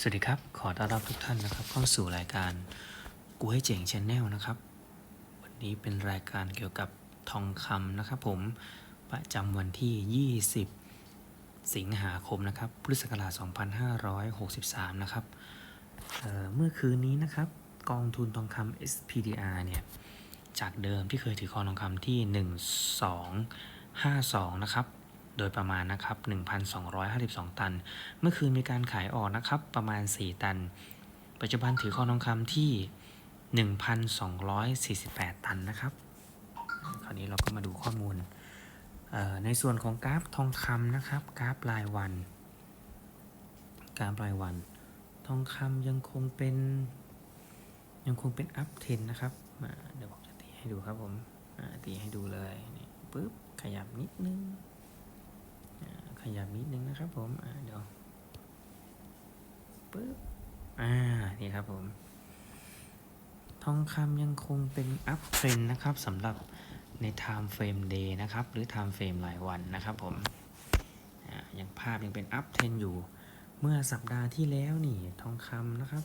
สวัสดีครับ ขอต้อนรับทุกท่านนะครับเข้าสู่รายการกูให้เจ๋งชแนลนะครับ วันนี้เป็นรายการเกี่ยวกับทองคำนะครับผมประจำวันที่ 20 สิงหาคมนะครับ พุทธศักราช 2563 นะครับเเมื่อคืนนี้นะครับ กองทุนทองคำ SPDR เนี่ย จากเดิมที่เคยถือครองทองคำที่ 1252 นะครับ โดยประมาณนะครับ 1,252 ตัน เมื่อคืนมีการขายออกนะครับประมาณ 4 ตัน ปัจจุบันถือครองทองคำที่ 1,248 ตันนะครับ คราวนี้เราก็มาดูข้อมูล ในส่วนของกราฟทองคำนะครับ กราฟรายวัน กราฟรายวัน ทองคำยังคงเป็นยังคงเป็นอัพเทนนะครับเดี๋ยวผมจะตีให้ดูครับผมตีให้ดูเลยนี่ปึ๊บขยับนิดนึง ยับนิดนึงนะครับผม อ่าเดี๋ยวปึ๊บ อ่า นี่ครับผม ทองคำยังคงเป็นอัพเทรนนะครับสำหรับใน Time Frame Day นะครับ หรือ Time Frame รายวันนะครับผมอ่ายังภาพยังเป็นอัพเทรนอยู่ เมื่อสัปดาห์ที่แล้วนี่ทองคำนะครับ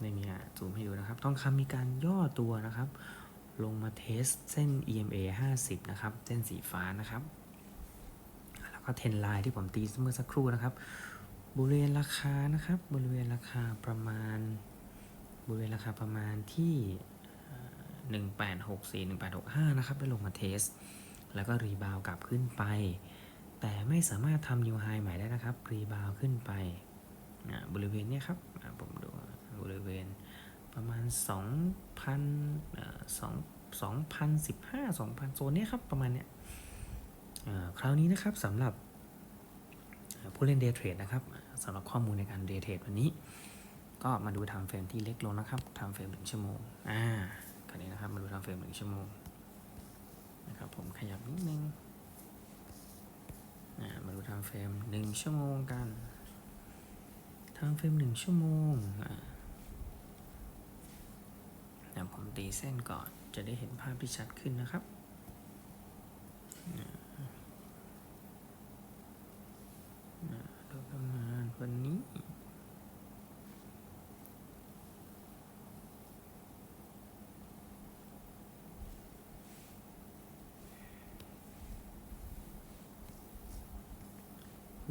ไม่มีอะซูมให้ดูนะครับ ทองคำมีการย่อตัวนะครับ ลงมาเทสเส้น EMA 50 นะครับ เส้นสีฟ้านะครับ ก็เทนไลน์ที่ผมตีเมื่อสักครู่นะครับ บริเวณราคานะครับ บริเวณราคาประมาณ บริเวณราคาประมาณที่หนึ่งแปดหกสี่หนึ่งแปดหกห้านะครับ ได้ลงมาเทส แล้วก็รีบาวกลับขึ้นไป แต่ไม่สามารถทำนิวไฮใหม่ได้นะครับ รีบาวขึ้นไป บริเวณนี้ครับ ผมดูบริเวณประมาณ 2,000 2 2,015 2,000 โซนนี้ครับ ประมาณเนี้ย คราวนี้นะครับสำหรับผู้เล่นเดย์เทรดนะครับสำหรับข้อมูลในการเดย์เทรดวันนี้ ก็มาดูไทม์เฟรมที่เล็กลงนะครับไทม์เฟรมหนึ่งชั่วโมงอ่าคราวนี้นะครับมาดูไทม์เฟรมหนึ่งชั่วโมงนะครับผมขยับนิดนึงอ่ามาดูไทม์เฟรมหนึ่งชั่วโมงกันไทม์เฟรมหนึ่งชั่วโมงอ่าเดี๋ยวผมตีเส้นก่อนจะได้เห็นภาพที่ชัดขึ้นนะครับ โดยประมาณวันนี้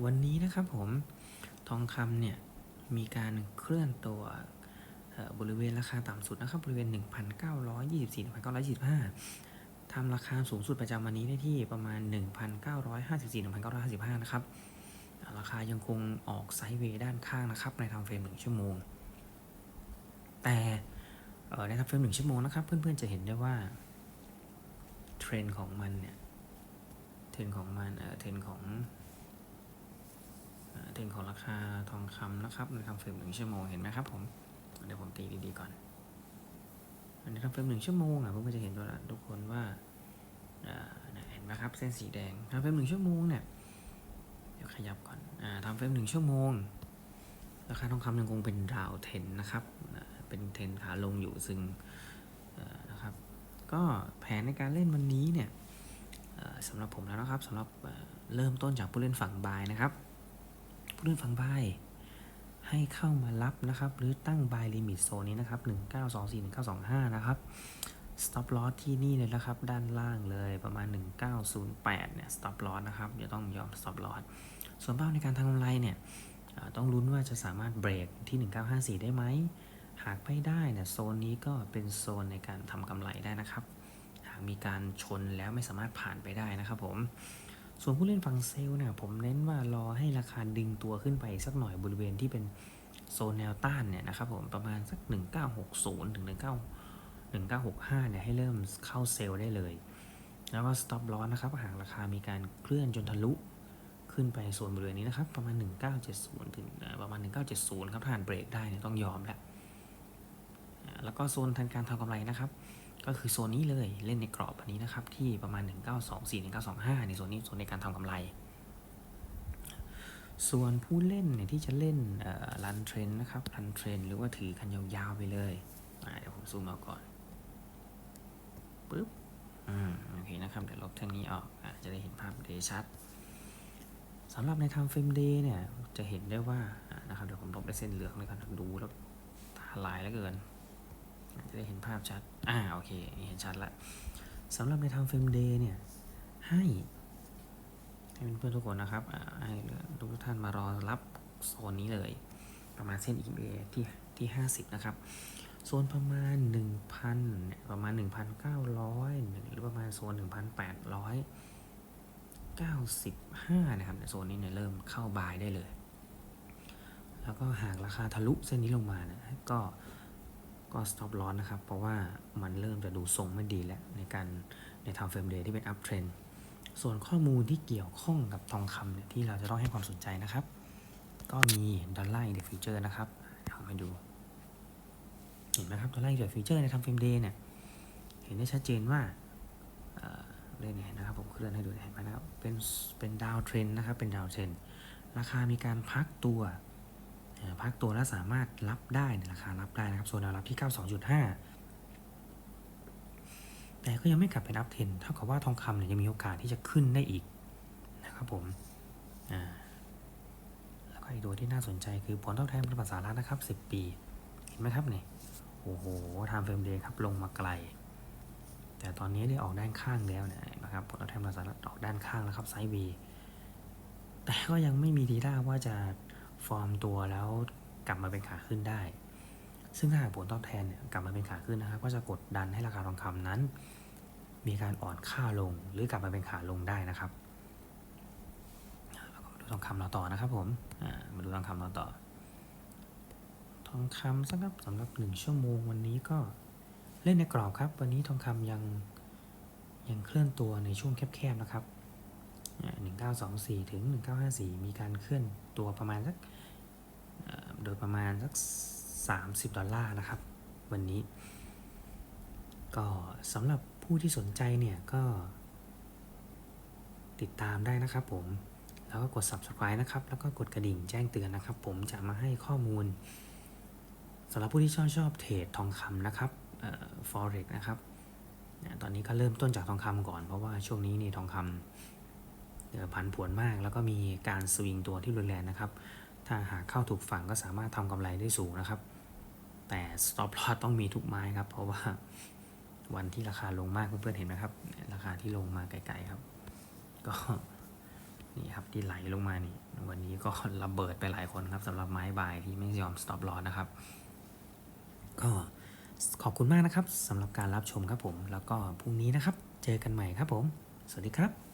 วันนี้นะครับผมทองคำเนี่ยมีการเคลื่อนตัวบริเวณราคาต่ำสุดนะครับบริเวณ 1,924 1,925ทำราคาสูงสุดประจำวันนี้ได้ที่ประมาณ 1,954 1,955 นะครับ ราคายังคงออกไซด์เวย์ด้านข้างนะครับ ในทำเฟรมหนึ่งชั่วโมง แต่ในทำเฟรมหนึ่งชั่วโมงนะครับ เพื่อนๆจะเห็นได้ว่าเทรนของมันเนี่ยเทรนของมันเทรนของ เอ่อเทรนของราคาทองคำนะครับในทำเฟรมหนึ่งชั่วโมงเห็นไหมครับผมเดี๋ยวผมตีดีๆก่อนในทำเฟรมหนึ่งชั่วโมงอะเพื่อนๆจะเห็นตัวละทุกคนว่าเห็นไหมครับเส้นสีแดงทำเฟรมหนึ่งชั่วโมงเนี่ยเดี๋ยวขยับก่อนอทำเฟรมหนึ่งชั่วโมง ราคาทองคำยังคงเป็นราวเทนนะครับเป็นเทนขาลงอยู่ซึ่งนะครับก็แผนในการเล่นวันนี้เนี่ยสำหรับผมแล้วนะครับสำหรับเริ่มต้นจากผู้เล่นฝั่งบายนะครับ ผู้เล่นฝั่งบายให้เข้ามารับนะครับ หรือตั้งบายลิมิตโซนนี้นะครับ 1924 1925 นะครับ stop loss ที่นี่เลยนะครับ ด้านล่างเลยประมาณ 1908 เนี่ย stop loss นะครับจะต้องยอม stop loss ส่วนเป้าในการทำกำไรเนี่ยต้องลุ้นว่าจะสามารถเบรกที่ 1954 ได้ไหม หากไม่ได้เนี่ยโซนนี้ก็เป็นโซนในการทำกำไรได้นะครับ หากมีการชนแล้วไม่สามารถผ่านไปได้นะครับผม ส่วนผู้เล่นฝั่งเซลล์เนี่ยผมเน้นว่ารอให้ราคาดึงตัวขึ้นไปสักหน่อยบริเวณที่เป็นโซนแนวต้านเนี่ยนะครับผมประมาณสัก 1960 ถึง 19 1965 เนี่ยให้เริ่มเข้าเซลล์ได้เลย แล้วก็ stop loss นะครับหากราคามีการเคลื่อนจนทะลุ ขึ้นไปโซนบริเวณนี้นะครับ ประมาณ 1970 ถึงประมาณ 1970 ครับถ่านเบรกได้เนี่ยต้องยอมแล้วแล้วก็โซนทางการทำกำไรนะครับ ก็คือโซนนี้เลยเล่นในกรอบอันนี้นะครับ ที่ประมาณ 1924 1925 ในโซนนี้โซนในการทำกำไร ส่วนผู้เล่นเนี่ยที่จะเล่นรันเทรนนะครับรันเทรนหรือว่าถือกันยาวๆไปเลยเดี๋ยวผมซูมเอาก่อนปึ๊บอืมโอเคนะครับ เดี๋ยวลบเท่านี้ออกอะจะได้เห็นภาพได้ชัดสำหรับใน time frame day เนี่ยจะเห็นได้ว่านะครับเดี๋ยวผมลบไปเส้นเหลืองเลยกันดูแล้วตาลายแล้วเกิน จะได้เห็นภาพชัด อ่า โอเคเห็นชัดละสำหรับใน time frame day เนี่ย ให้ ให้เพื่อนๆทุกคนนะครับอ่าให้ทุกท่านมารอรับโซนนี้เลย ประมาณเส้น EMA ที่ที่ 50 นะครับ โซนประมาณ 1,000เนี่ยประมาณ 1,900 หรือประมาณโซน 1,895 นะครับในโซนนี้เนี่ยเริ่มเข้าบายได้เลย แล้วก็หากราคาทะลุเส้นนี้ลงมาเนี่ยก็ ก็ stop loss นะครับ เพราะว่ามันเริ่มจะดูทรงไม่ดีแล้ว ในการใน time frame day ที่เป็น up trend ส่วนข้อมูลที่เกี่ยวข้องกับทองคำเนี่ยที่เราจะต้องให้ความสนใจนะครับ ก็มีดอลลาร์อินเด็กฟิวเจอร์นะครับเดี๋ยวเอามาดู เห็นไหมครับดอลลาร์อินเด็กฟิวเจอร์ใน time frame day เนี่ย เห็นได้ชัดเจนว่าเอ่อเนี่ยนะครับผมเคลื่อนให้ดูเห็นไหมนะครับเป็นเป็นดาวเทรนนะครับเป็นดาวเทรนราคามีการพักตัว พักตัวแล้วสามารถรับได้ในราคารับได้นะครับโซนแนวรับที่ 92.5 แต่ก็ยังไม่กลับเป็นอัพเทนเท่ากับว่าทองคำเนี่ยยังมีโอกาสที่จะขึ้นได้อีกนะครับผมแล้วก็อีกตัวที่น่าสนใจคือผลตอบแทนพันธบัตรสหรัฐนะครับ 10 ปี เห็นไหมครับเนี่ยโอ้โหไทม์เฟรมเดย์ครับลงมาไกล แต่ตอนนี้ได้ออกด้านข้างแล้วเนี่ยนะครับผลตอบแทนพันธบัตรสหรัฐออกด้านข้างแล้วครับไซด์วีแต่ก็ยังไม่มีทีท่าว่าจะ ฟอร์มตัวแล้วกลับมาเป็นขาขึ้นได้ ซึ่งถ้าหากผลตอบแทนเนี่ยกลับมาเป็นขาขึ้นนะครับ ก็จะกดดันให้ราคาทองคำนั้น มีการอ่อนค่าลงหรือกลับมาเป็นขาลงได้นะครับแล้วก็มาดูทองคำเราต่อนะครับผมอ่ามาดูทองคำเราต่อ ทองคำสำหรับสำหรับหนึ่งชั่วโมงวันนี้ก็เล่นในกรอบครับ วันนี้ทองคำยังยังเคลื่อนตัวในช่วงแคบๆนะครับ 1924 ถึง 1954 มีการเคลื่อนตัวประมาณสักโดยประมาณสัก 30 ดอลลาร์นะครับ วันนี้ ก็สำหรับผู้ที่สนใจเนี่ยก็ ติดตามได้นะครับผม แล้วก็กด subscribe นะครับ แล้วก็กดกระดิ่งแจ้งเตือนนะครับ ผมจะมาให้ข้อมูลสำหรับผู้ที่ชอบชอบเทรดทองคำนะครับเอ่อ forex นะครับ ตอนนี้ก็เริ่มต้นจากทองคำก่อนเพราะว่าช่วงนี้นี่ทองคำ ผันผวนมาก แล้วก็มีการสวิงตัวที่รุนแรงนะครับ ถ้าหากเข้าถูกฝั่งก็สามารถทำกำไรได้สูงนะครับ แต่ stop loss ต้องมีทุกไม้ครับ เพราะว่าวันที่ราคาลงมากเพื่อนๆเห็นไหมครับ ราคาที่ลงมาไกลๆครับ ก็นี่ครับที่ไหลลงมานี่วันนี้ก็ระเบิดไปหลายคนครับสำหรับไม้บายที่ไม่ยอม stop loss นะครับ ก็ขอบคุณมากนะครับสำหรับการรับชมครับผม แล้วก็พรุ่งนี้นะครับ เจอกันใหม่ครับผม สวัสดีครับ